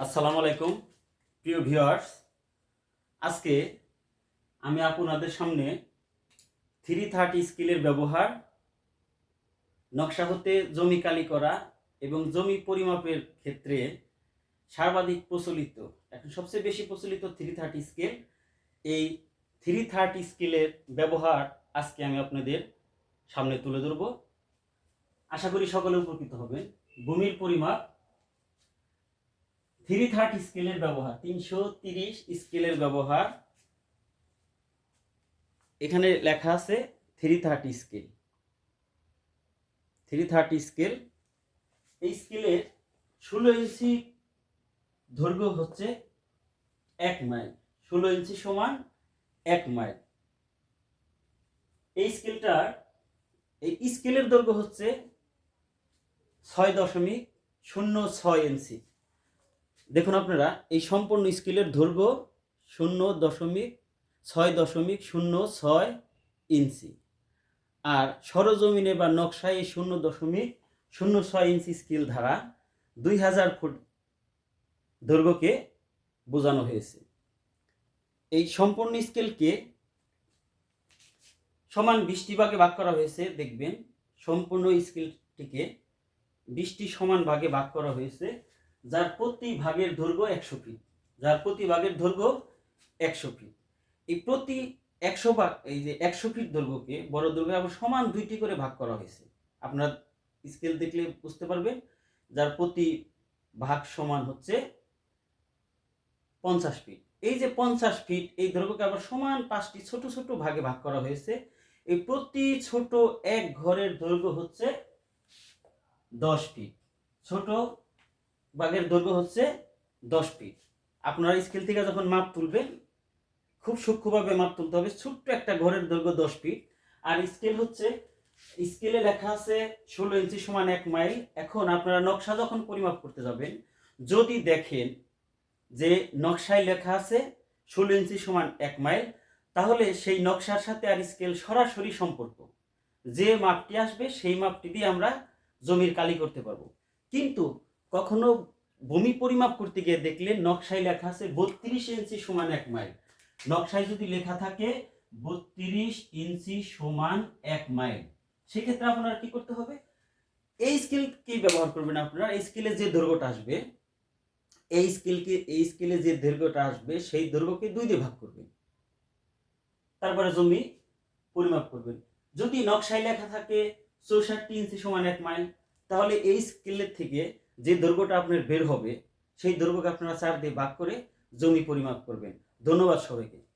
আসসালামু আলাইকুম, প্রিয় ভিউয়ার্স। আজকে আমি আপনাদের সামনে থ্রি থার্টি স্কিলের ব্যবহার, নকশা হতে জমি কালি করা এবং জমি পরিমাপের ক্ষেত্রে সর্বাধিক প্রচলিত, এখন সবচেয়ে বেশি প্রচলিত থ্রি থার্টি স্কেল। এই থ্রি থার্টি স্কেলের ব্যবহার আজকে আমি আপনাদের সামনে তুলে ধরব। আশা করি সকলে উপকৃত হবেন। ভূমির পরিমাপ থ্রি থার্টি স্কেলের ব্যবহার, তিনশো তিরিশ স্কেলের ব্যবহার। এখানে লেখা আছে three thirty scale. Three thirty scale, এই স্কেলের ষোলো ইঞ্চি দৈর্ঘ্য হচ্ছে এক মাইল। ষোলো ইঞ্চি সমান এক মাইল। এই স্কেলটার, এই স্কেলের দৈর্ঘ্য হচ্ছে ছয় দশমিক শূন্য ছয় ইঞ্চি। দেখুন আপনারা, এই সম্পূর্ণ স্কেলের দৈর্ঘ্য শূন্য দশমিক ছয় দশমিক শূন্য ছয় ইঞ্চি। আর সরজমিনে বা নকশায় এই শূন্য দশমিক শূন্য ছয় ইঞ্চি স্কেল ধারা দুই হাজার ফুট দৈর্ঘ্যকে বোঝানো হয়েছে। এই সম্পূর্ণ স্কেলকে সমান বিশটি ভাগে ভাগ করা হয়েছে, দেখবেন। সম্পূর্ণ স্কেলটিকে বিশটি সমান ভাগে ভাগ করা হয়েছে। যার প্রতি ভাগের দৈর্ঘ্য একশো ফিট যার প্রতি ভাগের দৈর্ঘ্য একশো ফিট এই প্রতি একশো ভাগ, এই যে একশো ফিট দৈর্ঘ্যকে বড় দৈর্ঘ্য আবার সমান দুইটি করে ভাগ করা হয়েছে। আপনার স্কেল দেখলে বুঝতে পারবেন, যার প্রতি ভাগ সমান হচ্ছে পঞ্চাশ ফিট এই যে পঞ্চাশ ফিট এই দৈর্ঘ্যকে আবার সমান পাঁচটি ছোট ছোট ভাগে ভাগ করা হয়েছে। এই প্রতি ছোট এক ঘরের দৈর্ঘ্য হচ্ছে দশ ফিট ছোট বাঘের দৈর্ঘ্য হচ্ছে দশ ফিট আপনারা স্কেল থেকে যখন মাপ তুলবেন, খুব সূক্ষ্মভাবে মাপ তুলতে হবে। ছোট্ট একটা ঘরের দৈর্ঘ্য দশ ফিট আর স্কেল হচ্ছে স্কেলে লেখা আছে ষোলো ইঞ্চি সমান এক মাইল এখন আপনারা নকশা যখন পরিমাপ করতে যাবেন, যদি দেখেন যে নকশায় লেখা আছে ষোলো ইঞ্চি সমান এক মাইল তাহলে সেই নকশার সাথে আর স্কেল সরাসরি সম্পর্ক। যে মাপটি আসবে, সেই মাপটি দিয়ে আমরা জমির কালি করতে পারব। কিন্তু কখনো ভূমি পরিমাপ করতে গিয়ে দেখলে নকশায় লেখা আছে বত্রিশ ইঞ্চি সমান এক মাইল। নকশায় যদি লেখা থাকে, বত্রিশ ইঞ্চি সমান এক মাইল। সেক্ষেত্রে আপনারা কি করতে হবে? এই স্কেলকে ব্যবহার করবেন আপনারা? এই স্কেলে যে দৈর্ঘ্যটা আসবে, এই স্কেলকে এই স্কেলে যে দৈর্ঘ্যটা আসবে, সেই দৈর্ঘ্যকে দুই দিয়ে ভাগ করবেন। তারপরে জমি পরিমাপ করবেন। যদি নকশায় লেখা থাকে, চৌষট্টি ইঞ্চি সমান এক মাইল, তাহলে এই স্কেলের থেকে যে দৈর্ঘ্যটা আপনার বের হবে, সেই দৈর্ঘ্যকে আপনারা চার দিয়ে ভাগ করে জমি পরিমাপ করবেন। ধন্যবাদ সবাইকে।